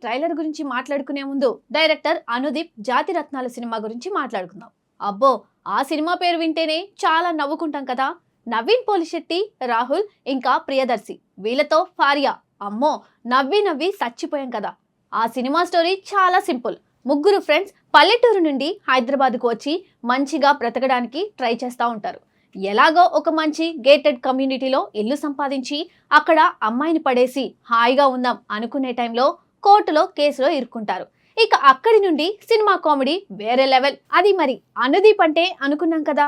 Trailer గురించి మాట్లాడుకునే ముందు డైరెక్టర్ అనుదీప్ జాతి రత్నాల సినిమా గురించి మాట్లాడుకుందాం. అబ్బో ఆ సినిమా పేరు వింటేనే చాలా నవ్వుకుంటాం కదా. నవీన్ పోలిశెట్టి రాహుల్ ఇంకా ప్రియదర్శి వీళ్ళతో ఫారియా. అమ్మో నవ్వి నవ్వి చచ్చిపోయాం కదా. ఆ సినిమా స్టోరీ చాలా సింపుల్. ముగ్గురు ఫ్రెండ్స్ పల్లెటూరు నుండి హైదరాబాద్కు వచ్చి మంచిగా బ్రతకడానికి ట్రై చేస్తూ ఉంటారు. ఎలాగో ఒక మంచి గేటెడ్ కమ్యూనిటీలో ఇల్లు సంపాదించి అక్కడ అమ్మాయిని పడేసి హాయిగా ఉందాం అనుకునే టైంలో కోర్టులో కేసులో ఇరుక్కుంటారు. ఇక అక్కడి నుండి సినిమా కామెడీ వేరే లెవెల్. అది మరి అనుదీప్ అంటే అనుకున్నాం కదా?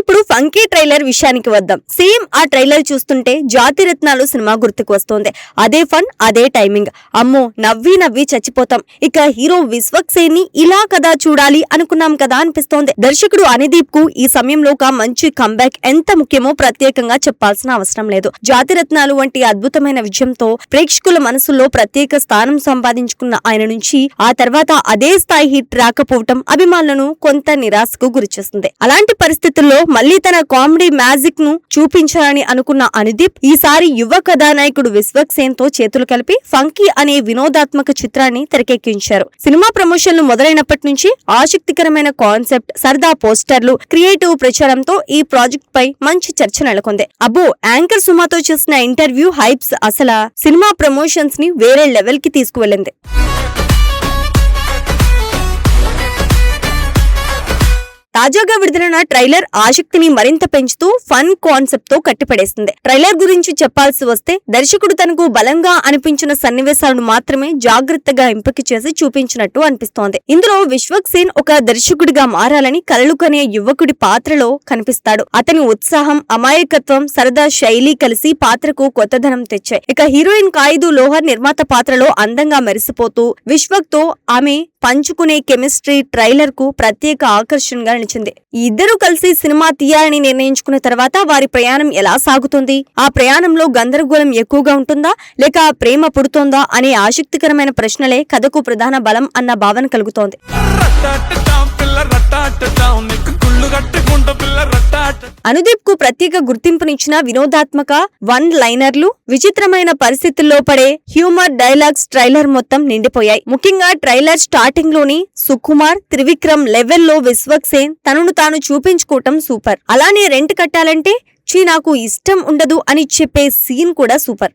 ఇప్పుడు ఫంకీ ట్రైలర్ విషయానికి వద్దాం. సేమ్ ఆ ట్రైలర్ చూస్తుంటే జాతి రత్నాలు సినిమా గుర్తుకు వస్తోంది. అదే ఫన్ అదే టైమింగ్ అమ్మో నవ్వి నవ్వి చచ్చిపోతాం. ఇక హీరో విశ్వక్ సేన్ ఇలా కదా చూడాలి అనుకున్నాం కదా అనిపిస్తోంది. దర్శకుడు అనిదీప్కు ఈ సమయంలో ఒక మంచి కంబ్యాక్ ఎంత ముఖ్యమో ప్రత్యేకంగా చెప్పాల్సిన అవసరం లేదు. జాతి రత్నాలు వంటి అద్భుతమైన విజయంతో ప్రేక్షకుల మనసుల్లో ప్రత్యేక స్థానం సంపాదించుకున్న ఆయన నుంచి ఆ తర్వాత అదే స్థాయి హిట్ రాకపోవటం అభిమానులను కొంత నిరాశకు గురిచేస్తుంది. అలాంటి పరిస్థితుల్లో మళ్ళీ తన కామెడీ మ్యాజిక్ను చూపించాలని అనుకున్న అనుదీప్ ఈసారి యువ కథానాయకుడు విశ్వక్ సేన్తో చేతులు కలిపి ఫంకీ అనే వినోదాత్మక చిత్రాన్ని తెరకెక్కించారు. సినిమా ప్రమోషన్లు మొదలైనప్పటి నుంచి ఆసక్తికరమైన కాన్సెప్ట్ సరదా పోస్టర్లు క్రియేటివ్ ప్రచారంతో ఈ ప్రాజెక్ట్ పై మంచి చర్చ నెలకొంది. అబ్బో యాంకర్ సుమాతో చేసిన ఇంటర్వ్యూ హైప్స్ అసలు సినిమా ప్రమోషన్స్ని వేరే లెవెల్కి తీసుకువెళ్ళింది. తాజాగా విడుదలైన ట్రైలర్ ఆసక్తిని మరింత పెంచుతూ ఫన్ కాన్సెప్ట్తో కట్టిపడేస్తుంది ట్రైలర్ గురించి చెప్పాల్సి వస్తే దర్శకుడు తనకు బలంగా అనిపించిన సన్నివేశాలను మాత్రమే జాగ్రత్తగా ఎంపిక చేసి చూపించినట్టు అనిపిస్తోంది. ఇందులో విశ్వక్ సేన్ ఒక దర్శకుడిగా మారాలని కలలు కనే యువకుడి పాత్రలో కనిపిస్తాడు. అతని ఉత్సాహం అమాయకత్వం సరదా శైలి కలిసి పాత్రకు కొత్తదనం తెచ్చాయి. ఇక హీరోయిన్ కాయిదు లోహర్ నిర్మాత పాత్రలో అందంగా మెరిసిపోతూ విశ్వక్తో ఆమె పంచుకునే కెమిస్ట్రీ ట్రైలర్కు ప్రత్యేక ఆకర్షణగా నిలిచింది ఇద్దరు కలిసి సినిమా తీయాలని నిర్ణయించుకున్న తర్వాత వారి ప్రయాణం ఎలా సాగుతుంది ఆ ప్రయాణంలో గందరగోళం ఎక్కువగా ఉంటుందా లేక ప్రేమ పుడుతోందా అనే ఆసక్తికరమైన ప్రశ్నలే కథకు ప్రధాన బలం అన్న భావన కలుగుతోంది అనుదీప్కు ప్రత్యేక గుర్తింపునిచ్చిన వినోదాత్మక వన్ లైనర్లు విచిత్రమైన పరిస్థితుల్లో పడే హ్యూమర్ డైలాగ్స్ ట్రైలర్ మొత్తం నిండిపోయాయి. ముఖ్యంగా ట్రైలర్ స్టార్టింగ్లోని సుకుమార్ త్రివిక్రమ్ లెవెల్లో విశ్వక్ సేన్ తనను తాను చూపించుకోవటం సూపర్. అలానే రెంట్ కట్టాలంటే చీ నాకు ఇష్టం ఉండదు అని చెప్పే సీన్ కూడా సూపర్.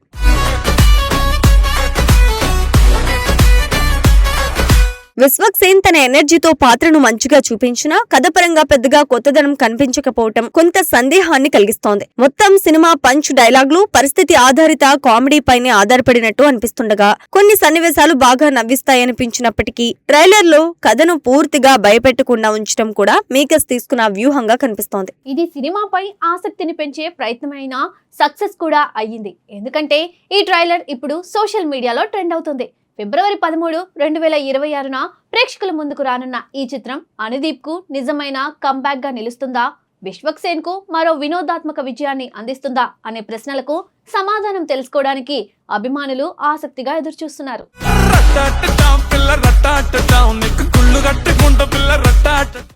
విశ్వక్ సేన్ తన ఎనర్జీతో పాత్రను మంచిగా చూపించినా కథపరంగా పెద్దగా కొత్తదనం కనిపించకపోవటం కొంత సందేహాన్ని కలిగిస్తోంది. మొత్తం సినిమా పంచ్ డైలాగ్లు పరిస్థితి ఆధారిత కామెడీ పైనే ఆధారపడినట్టు అనిపిస్తుండగా కొన్ని సన్నివేశాలు బాగా నవ్విస్తాయనిపించినప్పటికీ ట్రైలర్లో కథను పూర్తిగా భయపెట్టకుండా ఉంచడం కూడా మేకర్స్ తీసుకున్న వ్యూహంగా కనిపిస్తోంది. ఇది సినిమాపై ఆసక్తిని పెంచే ప్రయత్నమైన సక్సెస్ కూడా అయ్యింది. ఎందుకంటే ఈ ట్రైలర్ ఇప్పుడు సోషల్ మీడియాలో ట్రెండ్ అవుతుంది. ఫిబ్రవరి పదమూడు రెండు వేల ఇరవై ఆరున ప్రేక్షకుల ముందుకు రానున్న ఈ చిత్రం అనుదీప్కు నిజమైన కంబ్యాక్గా నిలుస్తుందా? విశ్వక్సేన్కు మరో వినోదాత్మక విజయాన్ని అందిస్తుందా? అనే ప్రశ్నలకు సమాధానం తెలుసుకోవడానికి అభిమానులు ఆసక్తిగా ఎదురుచూస్తున్నారు.